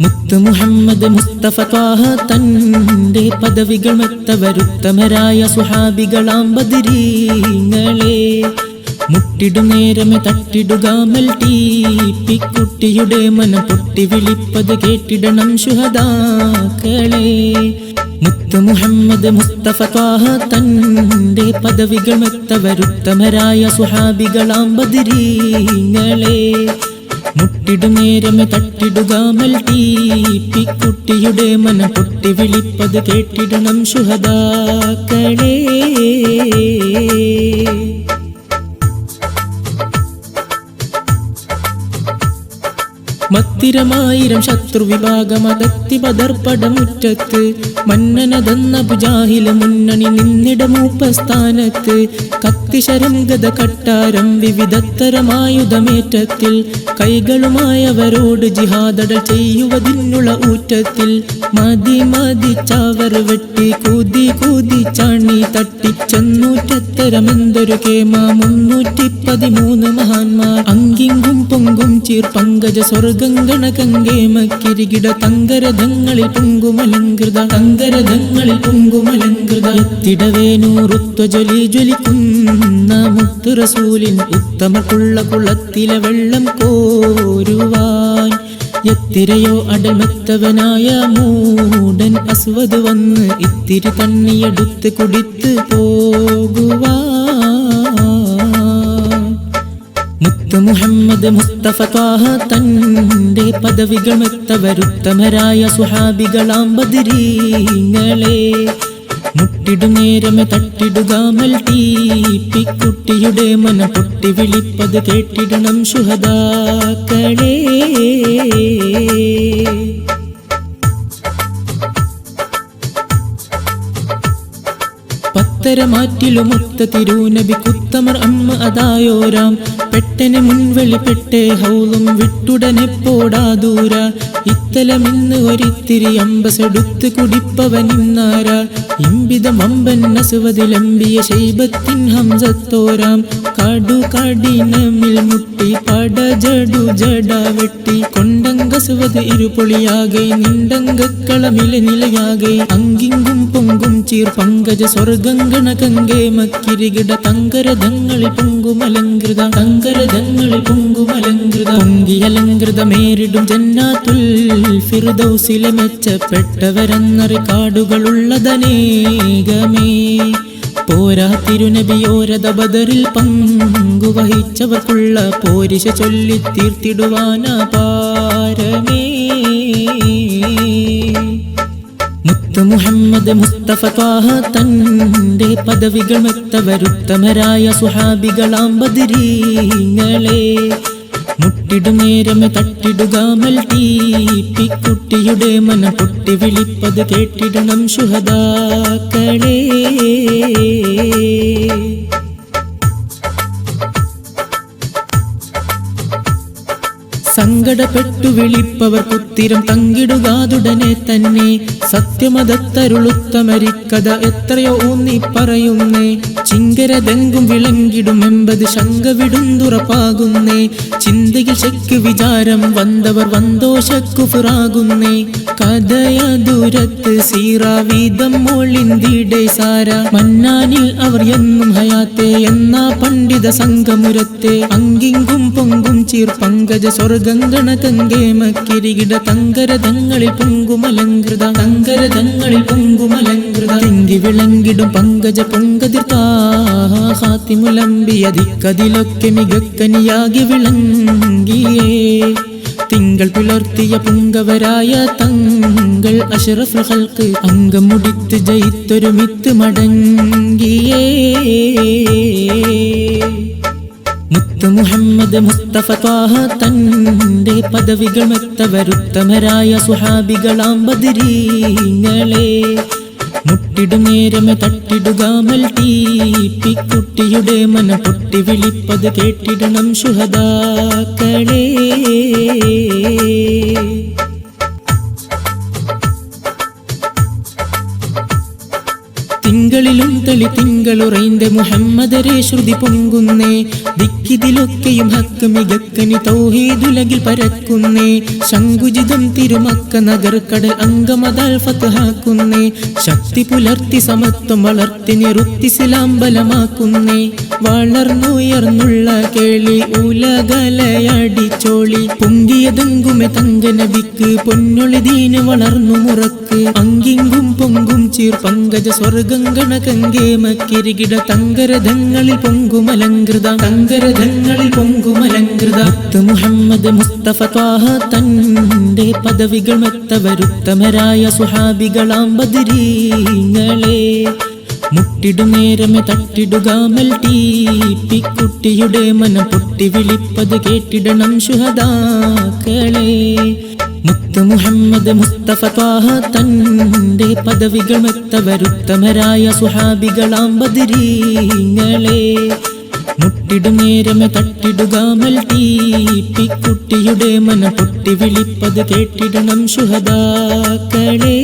മുത്ത് മുഹമ്മദ് മുസ്തഫ തന്റെ പദവികൾ മെത്തവരുത്തമരായ സുഹാബികളാം ബദിരീങ്ങളെ. മുട്ടിടു നേരമെ തട്ടിടുക മൽട്ടിപ്പിക്കുട്ടിയുടെ മനം പൊട്ടി വിളിപ്പത് കേട്ടിടണം ശുഹദാക്കളെ. മുത്ത് മുഹമ്മദ് മുസ്തഫ തന്റെ പദവികൾ മെത്തവരുത്തമരായ സുഹാബികളാം ബദിരീങ്ങളെ. മുട്ടിടു തട്ടിടുക മൽട്ടീപ്പിക്കുട്ടിയുടെ മന പൊട്ടി വിളിപ്പത് കേട്ടിടണം ശുഹദാക്കളേ. മത്തിരമായിരം ശത്രു വിഭാഗം അകത്തി പദർപ്പടമുറ്റത്ത്. മന്നനതെന്ന പുജാഹില മുന്നണി നിന്നിട മൂപ്പസ്ഥാനത്ത്. കത്തിശരം ഗത കട്ടാരം വിവിധത്തരമായുധമേറ്റത്തിൽ. കൈകളുമായവരോട് ജിഹാദട ചെയ്യുവതിനുള്ള ഊറ്റത്തിൽ. മതി മതിച്ചവർ വെട്ടി കൂതി കൂതി ചാണി തട്ടി ചെന്നൂറ്റത്തരമെന്തൊരു കേമ. മുന്നൂറ്റി പതിമൂന്ന് മഹാന്മാർ അങ്കിങ്കും പൊങ്കും ചീർ പങ്കജ സ്വർഗങ്കണ കങ്കേമക്കിരികിട തങ്കരഥങ്ങളിൽ പൊങ്കുമലങ്കൃത തങ്കരഥങ്ങളിൽ പൊങ്കുമലങ്കൃത. എത്തിടവേനൂറുത്വ ജ്വലി ജ്വലിക്കുന്ന മുത്തുറസൂലിൻ റസൂലിൻ ഉത്തമക്കുള്ള കുളത്തിലെ വെള്ളം കോരുവാൻ. എത്തിരയോ അടമത്തവനായ മൂടൻ അസ്വത് വന്ന് ഇത്തിരി തണ്ണിയെടുത്ത് കുടിത്ത് പോകുവാൻ. മുഹമ്മദ് മുസ്തഫ ത്വാഹ തന്റെ പദവികൾ മെത്തവരുത്തമരായ സുഹാബികളാം ബദിരീങ്ങളെ. മുട്ടിടു നേരമെ തട്ടിടുക മൽട്ടീപ്പിക്കുട്ടിയുടെ മന പൊട്ടി വിളിപ്പത് കേട്ടിടണം ശുഹദാക്കളേ. പത്തരമാറ്റിലുമൊത്ത തിരൂനബി കുത്തമർ അമ്മ അതായോരാം. പെട്ടനെ മുൻവെളി പെട്ടേ ഹൗലും വിട്ടുടനെ പോടാ ദൂര ഇത്തലമിന്ന് ഒരിത്തിരി അമ്പസെടുത്ത് കുടിപ്പവനിന്നാര ഇമ്പിതം അമ്പൻ നസുവതിലമ്പിയ ശൈബത്തിൻ ഹംസത്തോരാം. കാടു കാടിനമിൽ മുട്ടി പട ജടു ജട വെട്ടി കൊണ്ടങ്കസുവത് ഇരുപൊളിയാകെ നിണ്ടങ്കക്കളമിലെ നിലയാകെ അങ്കിങ്കും പൊങ്കും ചീർ പങ്കജ സ്വർഗങ്കണ കങ്കേ മക്കിരികിട பொங்கும் പൊങ്കുമലങ്കൃത തങ്കരതങ്ങളിൽ പൊങ്കുമലങ്കൃത പൊങ്കിയലങ്കൃത മേരിടും ജന്നാത്തുൽ ഫിർദൗസിലെ മെച്ചപ്പെട്ടവരെന്നറി കാടുകളുള്ളതനേകമേ. പോരാ തിരുനബിയോരത ബദറിൽ പങ്കുവഹിച്ചവർക്കുള്ള പോരിശ ചൊല്ലി തീർത്തിടുവാനാ പാരമേ മുത്ത മുഹമ്മദ് മുസ്തഫ ത്വാഹ തന്റെ പദവികൾ മെത്തവരുത്തമരായ സുഹാബികളാം ബദിരീങ്ങളെ മുട്ടിടു നേരം തട്ടിടുക മൽട്ടിപ്പിക്കുട്ടിയുടെ മന പൊട്ടി വിളിപ്പത് കേട്ടിടണം ശുഹദാക്കളേ. സങ്കടപ്പെട്ടു വിളിപ്പവർ കുത്തിരം തങ്കിടുകാതുടനെ തന്നെ സത്യമതത്തരുളുത്തമരിക്കഥ എത്രയോ ഊന്നി പറയുന്നേ. ചിങ്കരതെങ്കും വിളങ്കിടും എമ്പത് ശങ്ക വിടുന്തുറപ്പാകുന്നേ ചിന്തയിൽ ശക്ക് വിചാരം വന്നവർ വന്തോഷക്കുഫുറാകുന്നേ കഥയ ദൂരത്ത് സീറാവീതം മോളിന്തിടെ സാര. മന്നാനിൽ അവർ എന്നും ഹയാത്തെ എന്ന പണ്ഡിത സംഘമുരത്തെ. അങ്കിങ്കും പൊങ്കും ചീർ പങ്കജ സ്വർഗങ്കണ കങ്കേമക്കിരികിട തങ്കരതങ്ങളിൽ പൊങ്കുമലങ്കൃത. തങ്കരതങ്ങളിൽ പൊങ്കുമലങ്കൃത. തെങ്കി വിളങ്കിടും പങ്കജ പൊങ്കതിർത്താഹാത്തിമുലമ്പിയതിക്കതിലൊക്കെ മികക്കനിയാകി വിളങ്ങിയേ തിങ്കൾ പുലർത്തിയ പുങ്കവരായ തങ്ങൾ അഷറഫുകൾക്ക് അംഗം മുടിത്ത് ജയിത്തൊരുമിത്ത് മടങ്ങിയേ മുഹമ്മദ് മുസ്തഫ ത്വാഹ തന്റെ പദവികൾ മെത്തവരുത്തമരായ സുഹാബികളാം ബദിരീങ്ങളെ. മുട്ടിടു നേരമെ തട്ടിടുക മൽട്ടീപ്പിക്കുട്ടിയുടെ മന പൊട്ടി വിളിപ്പത് കേട്ടിടണം ശുഹദാക്കളേ തിങ്കളിലും തെളി തിങ്കളുറൈന്റെ മുഹമ്മദരെ ശ്രുതി പൊങ്കുന്നേ ദിക്കിതിലൊക്കെയും ഹക്ക് മികക്കനി തൗഹീദുലകിൽ പരക്കുന്നേ ശങ്കുജിതം തിരുമക്ക നഗർക്കടൽ അങ്കമതാൽ ഫത്ഹാക്കുന്നേ ശക്തി പുലർത്തി സമത്വം വളർത്തി നിറുത്തി ബലമാക്കുന്നേ വളർന്നുയർന്നുള്ള കേളി ഉലകലയടിച്ചോളി പൊങ്കിയതെങ്കുമെ തങ്ക നബിക്ക് പൊന്നൊളി ദീന് വളർന്നു മുറക്ക്. അങ്കിങ്കും പൊങ്കും ചീർ പങ്കജ സ്വർഗങ്കണ കങ്കേമക്കിരികിട തങ്കരഥങ്ങളിൽ പൊങ്കുമലങ്കൃത തങ്കരഥങ്ങളിൽ പൊങ്കുമലങ്കൃത. മുഹമ്മദ് മുസ്തഫ ത്വാഹ തന്റെ പദവികൾ മെത്തവരുത്തമരായ സുഹാബികളാം ബദരീങ്ങളെ. മുട്ടിടും തട്ടിടുക തട്ടിടുകാമൽ ടീപ്പിക്കുട്ടിയുടെ മനം പൊട്ടി വിളിപ്പത് കേട്ടിടണം ശുഹദാക്കളെ. മുത്ത് മുഹമ്മദ് മുസ്തഫ ത്വാഹ തന്റെ പദവികൾ മെത്തവരുത്തമരായ സുഹാബികളാം ബദിരീങ്ങളെ. മുട്ടിടും നേരമെ തട്ടിടുകാമൽ ടീപ്പിക്കുട്ടിയുടെ മനം പൊട്ടി വിളിപ്പത് കേട്ടിടണം ശുഹദാക്കളെ.